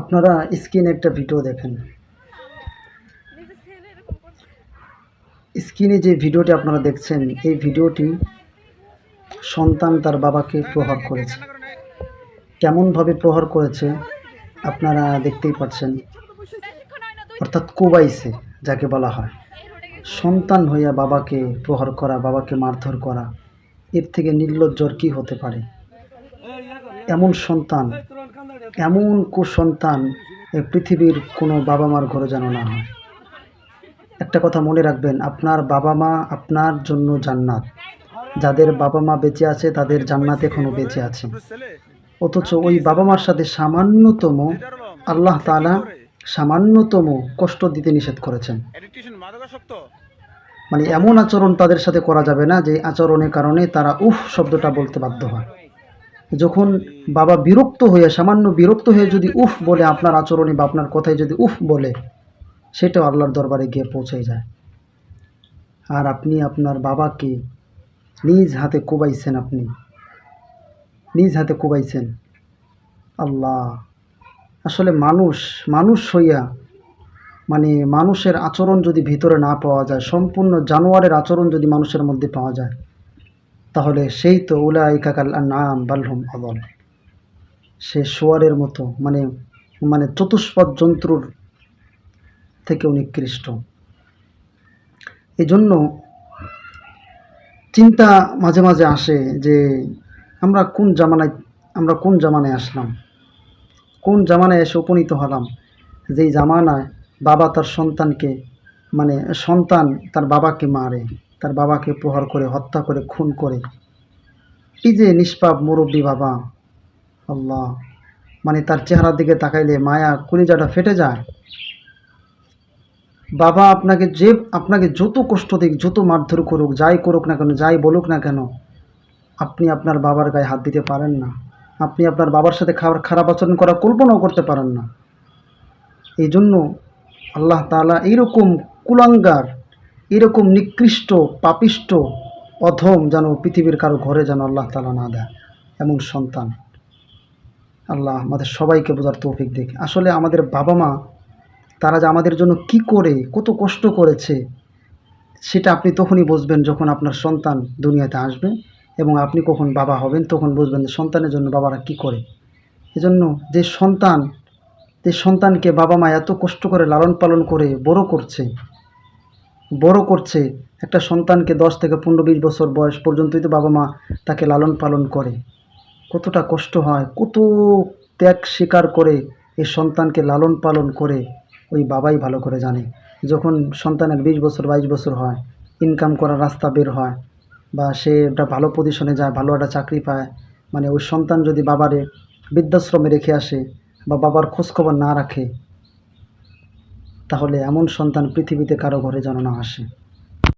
আপনারা স্ক্রিনে একটা ভিডিও দেখেন। স্ক্রিনে যে ভিডিওটি আপনারা দেখছেন, এই ভিডিওটি সন্তান তার বাবাকে প্রহার করেছে। কেমনভাবে প্রহার করেছে, আপনারা দেখতেই পাচ্ছেন। অর্থাৎ কোবাইছে যাকে বলা হয়। সন্তান হইয়া বাবাকে প্রহার করা, বাবাকে মারধর করা, এর থেকে নির্লজ্জর কি হতে পারে? এমন সন্তান এমন কুসন্তান এই পৃথিবীর কোনো বাবা মার ঘরে যেন না হয়। একটা কথা মনে রাখবেন, আপনার বাবা মা আপনার জন্য জান্নাত। যাদের বাবা মা বেঁচে আছে, তাদের জান্নাত এখনও বেঁচে আছে। অথচ ওই বাবা মার সাথে সামান্যতম আল্লাহ তাআলা সামান্যতম কষ্ট দিতে নিষেধ করেছেন। মানে এমন আচরণ তাদের সাথে করা যাবে না যে আচরণের কারণে তারা উফ শব্দটা বলতে বাধ্য হয়। যখন বাবা বিরক্ত হয়ে, সামান্য বিরক্ত হয়ে যদি উফ বলে আপনার আচরণে বা আপনার কথায় যদি উফ বলে, সেটাও আল্লাহর দরবারে গিয়ে পৌঁছে যায়। আর আপনি আপনার বাবাকে নিজ হাতে কোবাইছেন আপনি। নিজ হাতে কোবাইছেন। আল্লাহ, আসলে মানুষ মানুষ হইয়া মানে মানুষের আচরণ যদি ভিতরে না পাওয়া যায়, সম্পূর্ণ জানোয়ারের আচরণ যদি মানুষের মধ্যে পাওয়া যায় তাহলে সেই তো উলাইকাকাল নাম বালহুম আদল। সে শোয়ারের মতো মানে মানে চতুষ্পদ জন্তুর থেকেও নিকৃষ্ট এই জন্য চিন্তা মাঝে মাঝে আসে যে আমরা কোন জামানায়, আমরা কোন জামানায় আসলাম? কোন জামানায় এসে উপনীত হলাম? যেই জামানায় বাবা তার সন্তানকে মানে সন্তান তার বাবাকে মারে। তার বাবাকে প্রহার করে, হত্যা করে, খুন করে। এই যে নিষ্পাপ মুরব্বী বাবা, আল্লাহ মানে তার চেহারার দিকে তাকাইলে মায়া কলিজাটা ফেটে যায়। বাবা আপনাকে যে, আপনাকে যত কষ্ট দিক, যত মারধর করুক, যাই করুক না কেন, যাই বলুক না কেন, আপনি আপনার বাবার গায়ে হাত দিতে পারেন না। আপনি আপনার বাবার সাথে খাবার খারাপ আচরণ করা কল্পনাও করতে পারেন না। এই জন্য আল্লাহ তাআলা এইরকম কুলাঙ্গার এরকম নিকৃষ্ট পাপিষ্ট অধম যেন পৃথিবীর কারও ঘরে যেন আল্লাহ তালা না দেয়। এমন সন্তান। আল্লাহ আমাদের সবাইকে বোঝার তৌফিক দিক। আসলে আমাদের বাবা মা তারা যে আমাদের জন্য কি করে, কত কষ্ট করেছে, সেটা আপনি তখনই বুঝবেন যখন আপনার সন্তান দুনিয়াতে আসবে এবং আপনি কখন বাবা হবেন, তখন বুঝবেন যে সন্তানের জন্য বাবারা কি করে। এজন্য যে সন্তান, যে সন্তানকে বাবা মা এত কষ্ট করে লালন পালন করে বড় করছে বড় করছে। একটা সন্তানকে দশ থেকে পনেরো বিশ বছর বয়স পর্যন্তই তো বাবা মা তাকে লালন পালন করে। কতটা কষ্ট হয়, কত ত্যাগ স্বীকার করে এই সন্তানকে লালন পালন করে। ওই বাবাই ভালো করে জানে। যখন সন্তানের বিশ বছর, বাইশ বছর হয় ইনকাম করার রাস্তা বের হয় বা সে একটা ভালো পজিশনে যায়, ভালো একটা চাকরি পায় মানে ওই সন্তান যদি বাবারে বৃদ্ধাশ্রমে রেখে আসে বা বাবার খোঁজখবর না রাখে তাহলে এমন সন্তান পৃথিবীতে কারও ঘরে যেন না আসে।